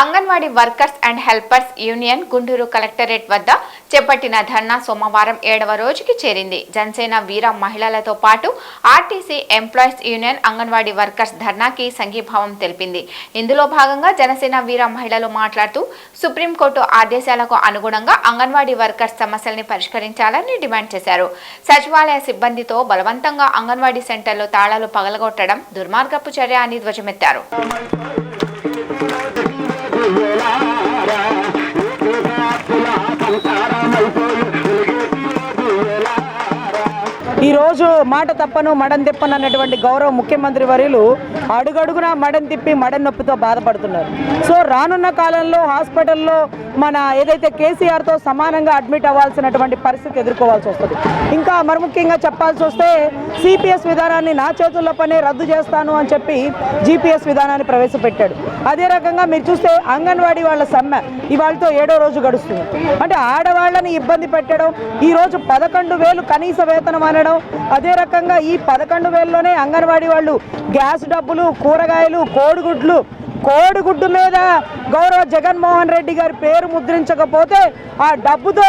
Anganwadi workers and helpers union Guntur collectorate వద్ద చేపట్టిన ధర్నా సోమవారం ఏడవ రోజుకి చేరింది. జనసేన వీర మహిళలతో పాటు RTC employees union anganwadi workers ధర్నాకి సంఘీభావం తెలిపింది. ఇందులో భాగంగా జనసేన వీర మహిళలు మాట్లాడుతూ సుప్రీంకోర్టు ఆదేశాలకు అనుగుణంగా అంగన్వాడీ వర్కర్స్ సమస్యల్ని పరిష్కరించాలని డిమాండ్ చేశారు. సచివాలయ సిబ్బందితో బలవంతంగా అంగన్వాడీ సెంటర్లో తాళాలు పగలగొట్టడం దుర్మార్గపు చర్య అని ధ్వజమెత్తారు. మాట తప్పను మడం తిప్పను అన్నటువంటి గౌరవ ముఖ్యమంత్రి వర్యులు అడుగడుగునా మడం తిప్పి మడం నొప్పితో బాధపడుతున్నారు. సో రానున్న కాలంలో హాస్పిటల్లో మన ఏదైతే కేసీఆర్తో సమానంగా అడ్మిట్ అవ్వాల్సినటువంటి పరిస్థితి ఎదుర్కోవాల్సి వస్తుంది. ఇంకా మరి ముఖ్యంగా చెప్పాల్సి వస్తే సిపిఎస్ విధానాన్ని నా చేతుల్లో పనే రద్దు చేస్తాను అని చెప్పి జీపీఎస్ విధానాన్ని ప్రవేశపెట్టాడు. అదే రకంగా మీరు చూస్తే అంగన్వాడీ వాళ్ళ సమ్మె ఇవాళతో ఏడో రోజు గడుస్తుంది. అంటే ఆడవాళ్ళని ఇబ్బంది పెట్టడం ఈ రోజు పదకొండు వేలు కనీస వేతనం అనడం అదే రకంగా ఈ పదకొండు వేలలోనే అంగన్వాడీ వాళ్ళు గ్యాస్ డబ్బులు కూరగాయలు కోడిగుడ్లు కోడిగుడ్డు మీద గౌరవ జగన్మోహన్ రెడ్డి గారి పేరు ముద్రించకపోతే ఆ డబ్బుతో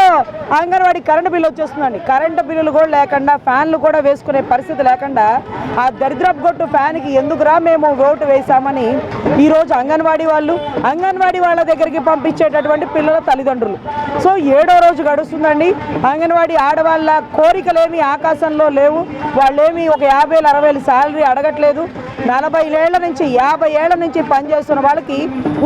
అంగన్వాడీ కరెంటు బిల్లు వచ్చేస్తుందండి. కరెంటు బిల్లులు కూడా లేకుండా ఫ్యాన్లు కూడా వేసుకునే పరిస్థితి లేకుండా ఆ దరిద్రపు గొట్టు ఫ్యాన్కి ఎందుకురా మేము ఓటు వేశామని ఈరోజు అంగన్వాడీ వాళ్ళు అంగన్వాడీ వాళ్ళ దగ్గరికి పంపించేటటువంటి పిల్లల తల్లిదండ్రులు. సో ఏడో రోజు గడుస్తుందండి. అంగన్వాడీ ఆడవాళ్ళ కోరికలేమి ఆకాశంలో లేవు. వాళ్ళేమి ఒక యాభై వేలు అరవై వేలు శాలరీ అడగట్లేదు. నలభై ఏళ్ళ నుంచి యాభై ఏళ్ళ నుంచి పనిచేస్తున్న వాళ్ళకి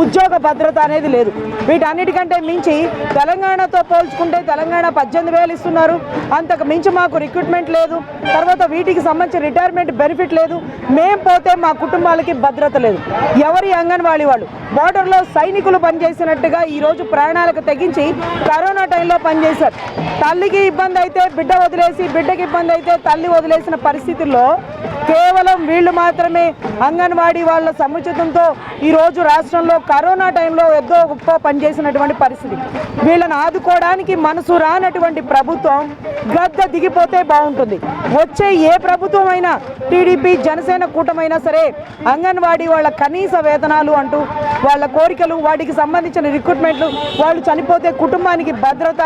ఉద్యోగ భద్రత అనేది లేదు. వీటన్నిటికంటే మించి తెలంగాణతో పోల్చుకుంటే తెలంగాణ పద్దెనిమిది వేలు ఇస్తున్నారు. అంతకు మించి మాకు రిక్రూట్మెంట్ లేదు. తర్వాత వీటికి సంబంధించిన రిటైర్మెంట్ బెనిఫిట్ లేదు. మేం పోతే మా కుటుంబాలకి భద్రత లేదు. ఎవరి అంగన్వాడీ వాళ్ళు? బోర్డర్లో సైనికులు పనిచేసినట్టుగా ఈరోజు ప్రాణాలకు తెగించి కరోనా టైంలో పనిచేశారు. తల్లికి ఇబ్బంది అయితే బిడ్డ వదిలేసి బిడ్డకి ఇబ్బంది అయితే తల్లి వదిలేసిన పరిస్థితుల్లో కేవలం వీళ్ళు మాత్రమే అంగన్వాడీ వాళ్ళ సముచితంతో ఈరోజు రాష్ట్రంలో కరోనా టైంలో ఎంతో గొప్ప పనిచేసినటువంటి పరిస్థితి. వీళ్ళని ఆదుకోవడానికి మనసు రానటువంటి ప్రభుత్వం గద్ద దిగిపోతే బాగుంటుంది. వచ్చే ఏ ప్రభుత్వం అయినా టీడీపీ జనసేన కూటమైనా సరే అంగన్వాడీ వాళ్ళ కనీస వేతనాలు అంటూ వాళ్ళ కోరికలు వాటికి సంబంధించిన రిక్రూట్మెంట్లు వాళ్ళు చనిపోతే కుటుంబానికి భద్రత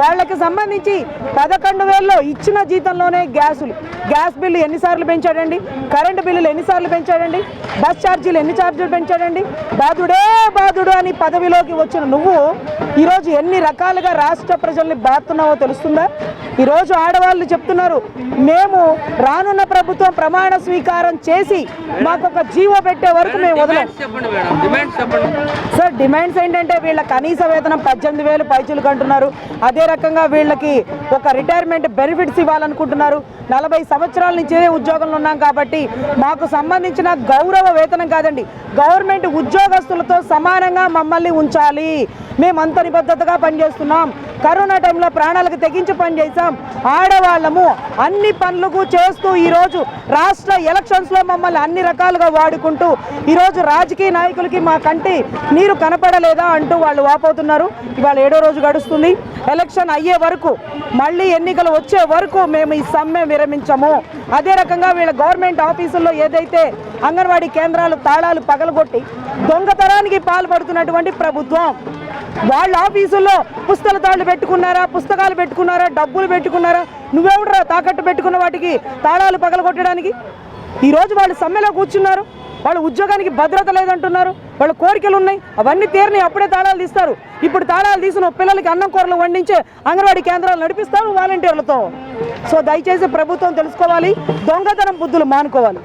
వాళ్ళకి సంబంధించి పదకొండు వేల్లో ఇచ్చిన జీతంలోనే గ్యాసులు. గ్యాస్ బిల్లు ఎన్నిసార్లు పెంచాడండి? కరెంటు బిల్లులు ఎన్నిసార్లు పెంచాడండి? బస్ ఛార్జీలు ఎన్ని ఛార్జీలు పెంచాడండి? బాధుడే బాధుడు అని పదవిలోకి వచ్చిన నువ్వు ఈరోజు ఎన్ని రకాలుగా రాష్ట్ర ప్రజల్ని బాతున్నావో తెలుస్తుందా? ఈరోజు ఆడవాళ్ళు చెప్తున్నారు మేము రానున్న ప్రభుత్వం ప్రమాణ స్వీకారం చేసి మాకు ఒక జీవో పెట్టే వరకు మేము వదలం. సార్ డిమాండ్స్ ఏంటంటే వీళ్ళ కనీస వేతనం పద్దెనిమిది వేలు పైచులు కంటున్నారు అదే రకంగా వీళ్ళకి ఒక రిటైర్మెంట్ బెనిఫిట్స్ ఇవ్వాలనుకుంటున్నారు. నలభై సంవత్సరాల నుంచి ఉద్యోగంలో ఉన్నాం కాబట్టి మాకు సంబంధించిన గౌరవ వేతనం కాదండి గవర్నమెంట్ ఉద్యోగస్తులతో సమానంగా మమ్మల్ని ఉంచాలి. మేము అంత నిబద్ధతగా పనిచేస్తున్నాం. కరోనా టైంలో ప్రాణాలకు తెగించి పనిచేసాం ఆడవాళ్ళము అన్ని పనులకు చేస్తూ ఈరోజు రాష్ట్ర ఎలక్షన్స్లో మమ్మల్ని అన్ని రకాలుగా వాడుకుంటూ ఈరోజు రాజకీయ నాయకులకి మా కంటి నీరు కనపడలేదా అంటూ వాళ్ళు వాపోతున్నారు. ఇవాళ ఏడో రోజు గడుస్తుంది. ఎలక్షన్ అయ్యే వరకు మళ్ళీ ఎన్నికలు వచ్చే వరకు మేము ఈ సమ్మె విరమించము. అదే రకంగా వీళ్ళ గవర్నమెంట్ ఆఫీసుల్లో ఏదైతే అంగన్వాడీ కేంద్రాలు తాళాలు పగలగొట్టి దొంగతనానికి పాల్పడుతున్నటువంటి ప్రభుత్వం వాళ్ళ ఆఫీసుల్లో పుస్తల తాళ్ళు పెట్టుకున్నారా పుస్తకాలు పెట్టుకున్నారా డబ్బులు పెట్టుకున్నారా? నువ్వెవడరా తాకట్టు పెట్టుకున్న వాటికి తాళాలు పగలగొట్టడానికి? ఈరోజు వాళ్ళు సమ్మెలో కూర్చున్నారు వాళ్ళ ఉద్యోగానికి భద్రత లేదంటున్నారు వాళ్ళ కోరికలు ఉన్నాయి అవన్నీ తీరని అప్పుడే తాళాలు తీస్తారు. ఇప్పుడు తాళాలు తీసిన పిల్లలకి అన్నం కూరలు వండించే అంగన్వాడీ కేంద్రాలు నడిపిస్తారు వాలంటీర్లతో. సో దయచేసి ప్రభుత్వం తెలుసుకోవాలి దొంగతనం బుద్ధులు మానుకోవాలి.